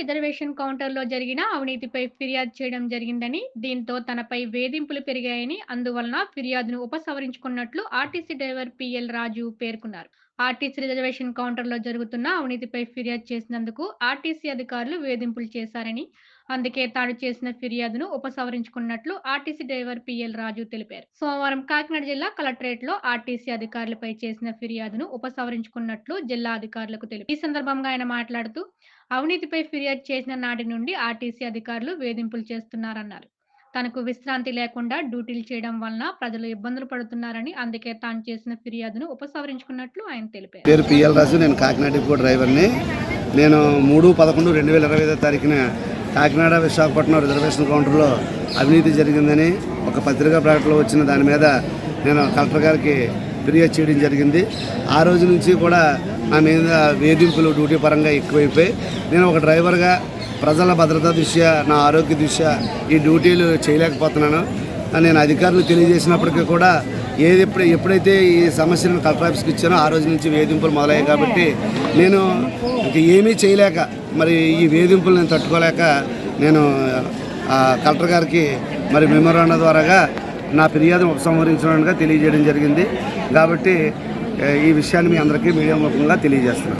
Reservation కౌంటర్‌లో జరిగిన అవినీతిపై ఫిర్యాదు చేయడం జరిగిందని, దీంతో తనపై వేధింపులు పెరిగాయని, అందువలన ఫిర్యాదును ఉపసంహరించుకున్నట్లు RTC driver P L Raju పేర్కొన్నారు. ఆర్టీసీ రిజర్వేషన్ కౌంటర్‌లో జరుగుతున్న అవినీతిపై ఫిర్యాదు చేసినందుకు ఆర్టీసీ అధికారులు వేధింపులు చేశారని, అందుకే తాను చేసిన ఫిర్యాదును ఉపసంహరించుకున్నట్లు RTC driver P L Raju తెలిపారు. సోమవారం కాకినాడ జిల్లా కలెక్టరేట్‌లో ఆర్టీసీ అధికారులపై చేసిన ఫిర్యాదును ఉపసంహరించుకున్నట్లు జిల్లా అధికారులకు తెలిపారు. ఈ సందర్భంగా ఆయన మాట్లాడుతూ, అవినీతిపై ఫిర్యాదు చేసిన నాటి నుండి ఆర్టీసీ అధికారులు వేధింపులు చేస్తున్నారన్నారు. తనకు విశ్రాంతి లేకుండా డ్యూటీలు చేయడం వలన ప్రజలు ఇబ్బందులు పడుతున్నారని, అందుకే తాను చేసిన ఫిర్యాదును ఉపసంహరించుకున్నట్లు ఆయన తెలిపారు. పేరు పిఎల్ రాజు నేను కాకినాడ డిపో డ్రైవర్ని నేను మూడు పదకొండు రెండు వేల ఇరవై ఐదో తారీఖున కాకినాడ విశాఖపట్నం రిజర్వేషన్ కౌంటర్లో అవినీతి జరిగిందని ఒక పత్రికా ప్రకటనలో వచ్చిన దాని మీద నేను కలెక్టర్ గారికి ఫిర్యాదు చేయడం జరిగింది. ఆ రోజు నుంచి కూడా నా మీద వేధింపులు డ్యూటీ పరంగా ఎక్కువైపోయి నేను ఒక డ్రైవర్గా ప్రజల భద్రత దృష్ట్యా నా ఆరోగ్య దృష్ట్యా ఈ డ్యూటీలు చేయలేకపోతున్నాను. నేను అధికారులు తెలియజేసినప్పటికీ కూడా ఏది ఎప్పుడు ఎప్పుడైతే ఈ సమస్యలను కలెక్టర్ ఆఫీస్కి ఇచ్చానో ఆ రోజు నుంచి వేధింపులు మొదలయ్యాయి కాబట్టి నేను ఏమీ చేయలేక మరి ఈ వేధింపులు నేను తట్టుకోలేక నేను ఆ, కలెక్టర్ గారికి మరి మెమోరాండా ద్వారాగా నా ఫిర్యాదును ఉపసంహరించడానికి తెలియజేయడం జరిగింది. కాబట్టి ఈ విషయాన్ని మీ అందరికీ మీడియా ముఖంగా తెలియజేస్తున్నాను.